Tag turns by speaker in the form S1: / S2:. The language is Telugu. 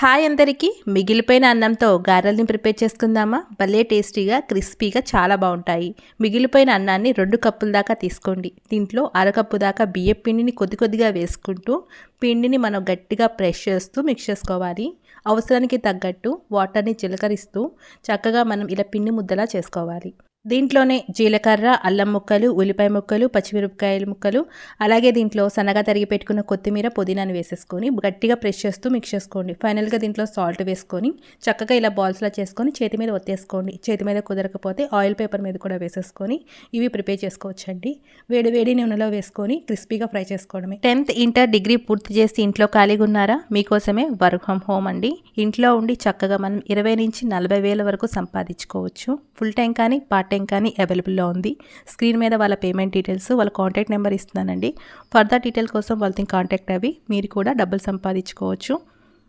S1: హాయ్ అందరికీ. మిగిలిపోయిన అన్నంతో గారెల్ని ప్రిపేర్ చేసుకుందామా? భలే టేస్టీగా క్రిస్పీగా చాలా బాగుంటాయి. మిగిలిపోయిన అన్నాన్ని రెండు కప్పుల దాకా తీసుకోండి. దీంట్లో అరకప్పు దాకా బియ్యం పిండిని కొద్ది కొద్దిగా వేసుకుంటూ పిండిని మనం గట్టిగా ప్రెష్ చేస్తూ మిక్స్ చేసుకోవాలి. అవసరానికి తగ్గట్టు వాటర్ని చిలకరిస్తూ చక్కగా మనం ఇలా పిండి ముద్దలా చేసుకోవాలి. దీంట్లోనే జీలకర్ర అల్లం ముక్కలు ఉల్లిపాయ ముక్కలు పచ్చిమిరపకాయల ముక్కలు అలాగే దీంట్లో సన్నగా తరిగి పెట్టుకున్న కొత్తిమీర పుదీనాను వేసేసుకొని గట్టిగా ప్రెస్ చేస్తూ మిక్స్ చేసుకోండి. ఫైనల్గా దీంట్లో సాల్ట్ వేసుకొని చక్కగా ఇలా బాల్స్లా చేసుకొని చేతి మీద ఒత్తేసుకోండి. చేతి మీద కుదరకపోతే ఆయిల్ పేపర్ మీద కూడా వేసేసుకొని ఇవి ప్రిపేర్ చేసుకోవచ్చండి. వేడి వేడి నూనెలో వేసుకొని క్రిస్పీగా ఫ్రై చేసుకోవడమే. టెన్త్ ఇంటర్ డిగ్రీ పూర్తి చేసి ఇంట్లో ఖాళీగా ఉన్నారా? మీకోసమే వర్క్ ఫ్రమ్ హోమ్ అండి. ఇంట్లో ఉండి చక్కగా మనం ఇరవై నుంచి నలభై వేల వరకు సంపాదించుకోవచ్చు. ఫుల్ టైం కానీ పార్ట్ టైం అవైలబుల్లో ఉంది. స్క్రీన్ మీద వాళ్ళ పేమెంట్ డీటెయిల్స్ వాళ్ళ కాంటాక్ట్ నెంబర్ ఇస్తున్నానండి. ఫర్దర్ డీటెయిల్ కోసం వాళ్ళతో కాంటాక్ట్ అవి మీరు కూడా డబ్బులు సంపాదించుకోవచ్చు.